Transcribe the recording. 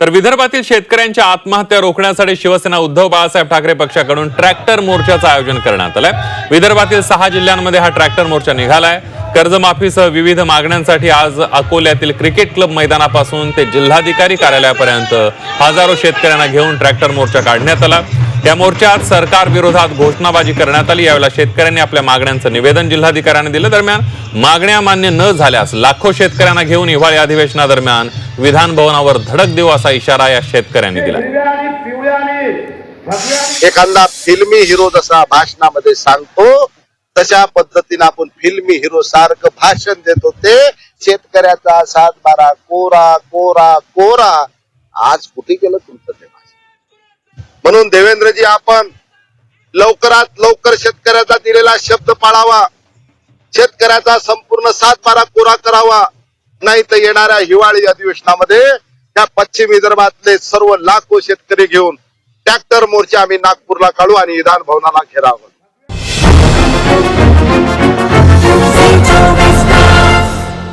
तर विदर्भातील शेतकऱ्यांच्या आत्महत्या रोखण्यासाठी शिवसेना उद्धव बाळासाहेब ठाकरे पक्षाकडून ट्रॅक्टर मोर्चाचं आयोजन करण्यात आलंय. विदर्भातील सहा जिल्ह्यांमध्ये हा ट्रॅक्टर मोर्चा निघालाय. कर्जमाफीसह विविध मागण्यांसाठी आज अकोल्यातील क्रिकेट क्लब मैदानापासून ते जिल्हाधिकारी कार्यालयापर्यंत हजारो शेतकऱ्यांना घेऊन ट्रॅक्टर मोर्चा काढण्यात आला. या मोर्चात सरकार विरोधात घोषणाबाजी करण्यात आली. यावेळेला शेतकऱ्यांनी आपल्या मागण्यांचं निवेदन जिल्हाधिकाऱ्यांनी दिलं. दरम्यान मागण्या मान्य न झाल्यास लाखो शेतकऱ्यांना घेऊन हिवाळी अधिवेशनादरम्यान विधान भवनावर धडक देऊ असा इशारा या शेतकऱ्यांनी दिला. एखादा फिल्मी हिरो जसा भाषणामध्ये सांगतो तशा पद्धतीने आपण फिल्मी हिरो सारखं भाषण देत होते. शेतकऱ्याचा सात बारा कोरा कोरा कोरा. आज कुठे गेलं तुमचं ते भाषण? म्हणून देवेंद्रजी आपण लवकरात लवकर शेतकऱ्याचा दिलेला शब्द पाळावा. शेतकऱ्याचा संपूर्ण सात बारा कोरा करावा. नाही तर येणाऱ्या हिवाळी अधिवेशनामध्ये त्या पश्चिम विदर्भातले सर्व लाखो शेतकरी घेऊन ट्रॅक्टर मोर्चा आम्ही नागपूरला काढू आणि विधान भवनाला घेरावं Thank you.